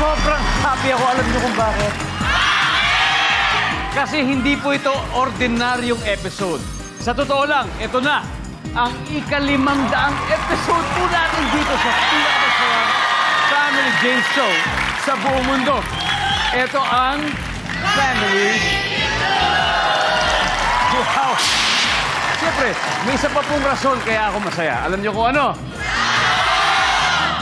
sobrang happy ako. Alam niyo kung bakit? Kasi hindi po ito ordinaryong episode. Sa totoo lang, ito na ang ikalimang daang episode po natin dito sa Family Game Show sa buong mundo. Ito ang Family Wow! Siyempre, may isa pa pong rason kaya ako masaya. Alam niyo kung ano?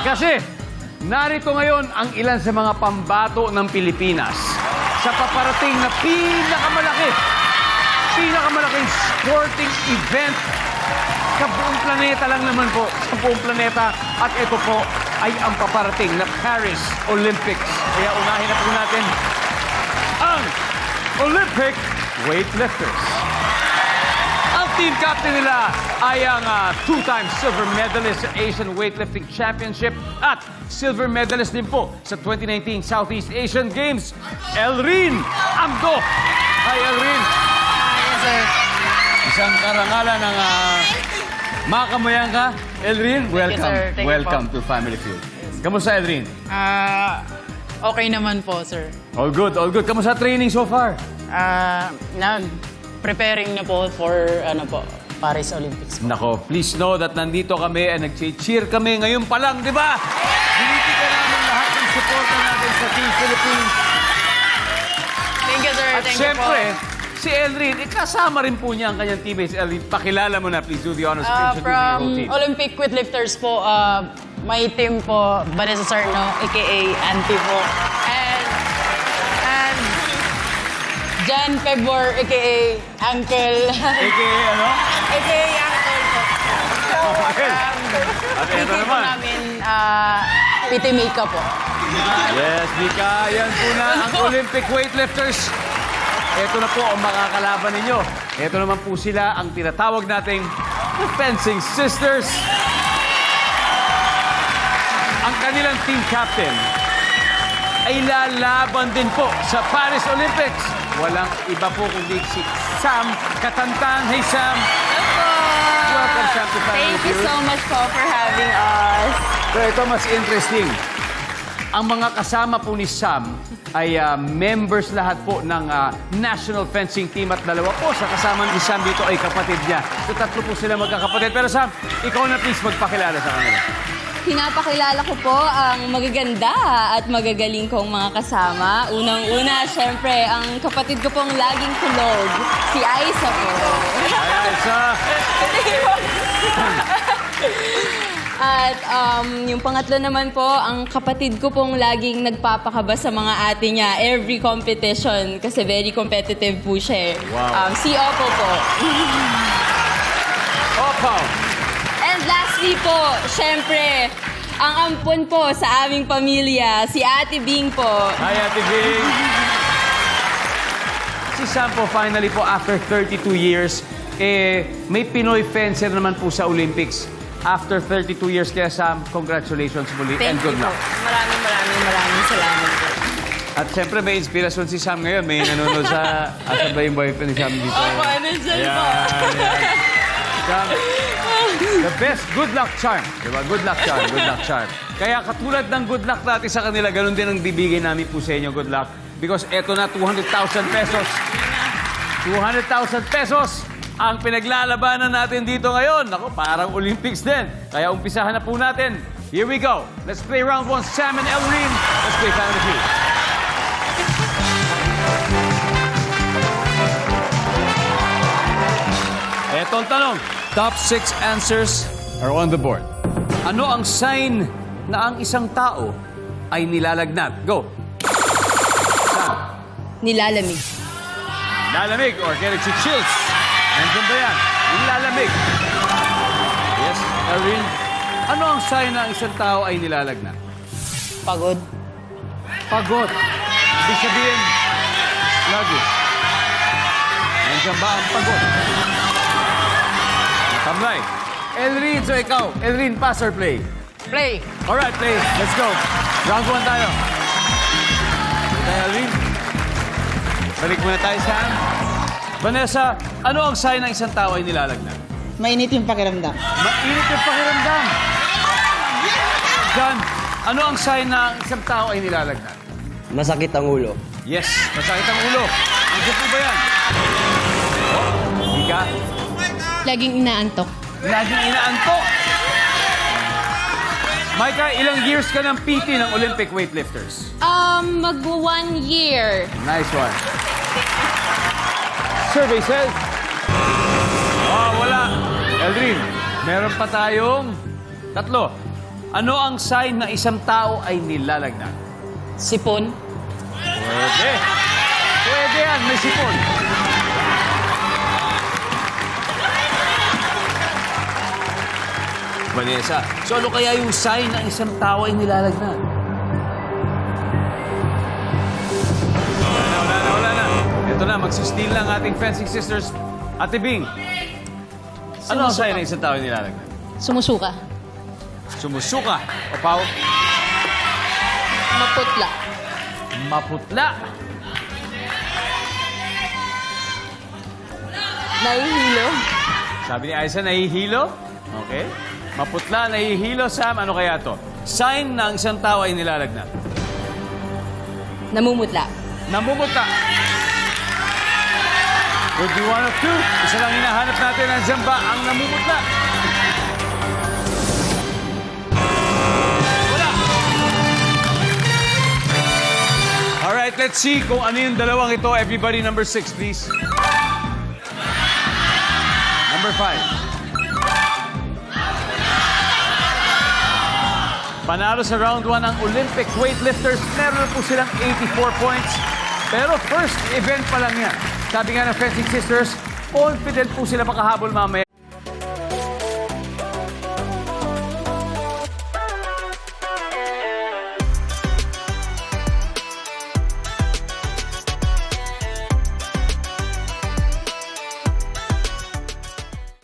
Kasi, narito ngayon ang ilan sa mga pambato ng Pilipinas sa paparating na pinakamalaki, pinakamalaking sporting event sa buong planeta lang naman po, sa buong planeta. At ito po ay ang paparating na Paris Olympics. Kaya unahin na po natin ang Olympic Weightlifters. Team captain nila ay ang ah, two-time silver medalist sa Asian Weightlifting Championship at silver medalist din po sa 2019 Southeast Asian Games, Elrin Amdo. Hi, Elrin. Yes, sir. Isang karangalan ng uh, makamayan ka. Elrin, welcome. sir. Thank you welcome to Family Feud. Kamusta, Elrin? Ah, okay naman po, sir. All good, all good. Kamusta training so far? Ah, nag preparing na po for ano po, Paris Olympics. Nako, please know that nandito kami at nag-cheer kami ngayon pa lang, di ba? Binibigyan namin lahat ng suporta natin sa Team Philippines. Thank you, sir. At Thank syempre, you po. si Elrin, eh, kasama rin po niya ang kanyang teammates. Elrin, pakilala mo na, please do the honors. Introduce your from. Olympic Weightlifters po, ah, my team po, Vanessa Sarno, aka Auntie po. Jan Febor, aka Uncle. AKA ano? aka Uncle po. So, Okay. um, At ito PT po naman. namin, ah, PT Makeup po. Yes, Mika, yan po na ang Olympic weightlifters. Ito na po ang makakalaban ninyo. Ito naman po sila ang tinatawag nating the Fencing Sisters. Ang kanilang team captain ay lalaban din po sa Paris Olympics. Walang iba po kundi si Sam Katantang. Hey Sam! Welcome Sam to Family Thank you so much po for having us. So ito mas interesting. Ang mga kasama po ni Sam ay ah, members lahat po ng ah, national fencing team at dalawa po sa kasama ni Sam dito ay kapatid niya. So tatlo po sila magkakapatid. Pero Sam, ikaw na please magpakilala sa kanila. Pinapakilala ko po ang magaganda at magagaling kong mga kasama. Unang-una, syempre, ang kapatid ko pong laging tulog, si Aiza po. Ayan, sa... At um, yung pangatlo naman po, ang kapatid ko pong laging nagpapakaba sa mga ate niya every competition kasi very competitive po siya. eh. Wow. Um, si Oppo po. Opaw! And lastly po, syempre, ang ampon po sa aming pamilya, si Ate Bing po. Hi, Ate Bing! Si Sam po, finally po, after 32 years, eh, may Pinoy fencer naman po sa Olympics. After 32 years, kaya Sam, congratulations muli and Thank good you luck. po. Maraming maraming maraming salamat po. At siyempre, may inspirasyon si Sam ngayon. May nanonood sa... Asan ba yung boyfriend ni Sam dito? Opo, nandyan po. Ayan. Sam, the best good luck charm. Diba? Good luck charm, good luck charm. Kaya katulad ng good luck natin sa kanila, ganun din ang bibigay namin po sa inyo good luck. Because eto na, 200,000 pesos. 200,000 pesos ang pinaglalabanan natin dito ngayon. Ako, parang Olympics din. Kaya umpisahan na po natin. Here we go. Let's play round one. Sam and Elrin. Let's play Family Feud. Eto ang tanong. Top six answers are on the board. Ano ang sign na ang isang tao ay nilalagnat? Go. Sam. Nilalamig. Lalamig or get it chills. Nandiyan ba yan? Nilalamig. Yes, Erin. Ano ang sign na ang isang tao ay nilalagnat? Pagod. Pagod. Ibig sabihin, lagi. Nandiyan ba ang pagod? Tamlay. Elrin, so ikaw. Elrin, pass or play? Play. Alright, play. Let's go. Round one tayo. Tayo, Elrin. Balik muna tayo, Sam. Vanessa, ano ang sign ng isang tao ay nilalagnat? Mainit yung pakiramdam. Mainit yung pakiramdam. John, Ano ang sign ang isang tao ay nilalagnat? Masakit ang ulo. Yes, masakit ang ulo. Ang po ba yan? Oh, Ika, Laging inaantok. laging inaantok. Maika, ilang years ka ng PT ng Olympic weightlifters? Um, mag one year. Nice one. Survey says... Oh, wala. Eldrin, meron pa tayong tatlo. Ano ang sign na isang tao ay nilalagnat? Sipon. Pwede. Pwede yan, may sipon. Vanessa, so ano kaya yung sign na isang tao ay nilalagnat? Wala na, wala na, wala na. Ito na, magsisteal na ang ating fencing sisters. Ate Bing, ano ang sign na isang tao ay nilalagnat? Sumusuka. Sumusuka. O Pao? Maputla. Maputla. Nahihilo. Sabi ni Aiza, nahihilo. Okay. Maputla, nahihilo. Sam, ano kaya to? Sign na ang isang tao ay nilalagnat. Namumutla. Namumuta. Would be one of two. Isa lang hinahanap natin. Nandiyan ba ang namumutla? Wala. Alright, let's see kung ano yung dalawang ito. Everybody, number six, please. Number five. Panalo sa round 1 ang Olympic weightlifters. Meron po silang 84 points. Pero first event pa lang yan. Sabi nga ng Fencing Sisters, confident po sila makahabol mamaya.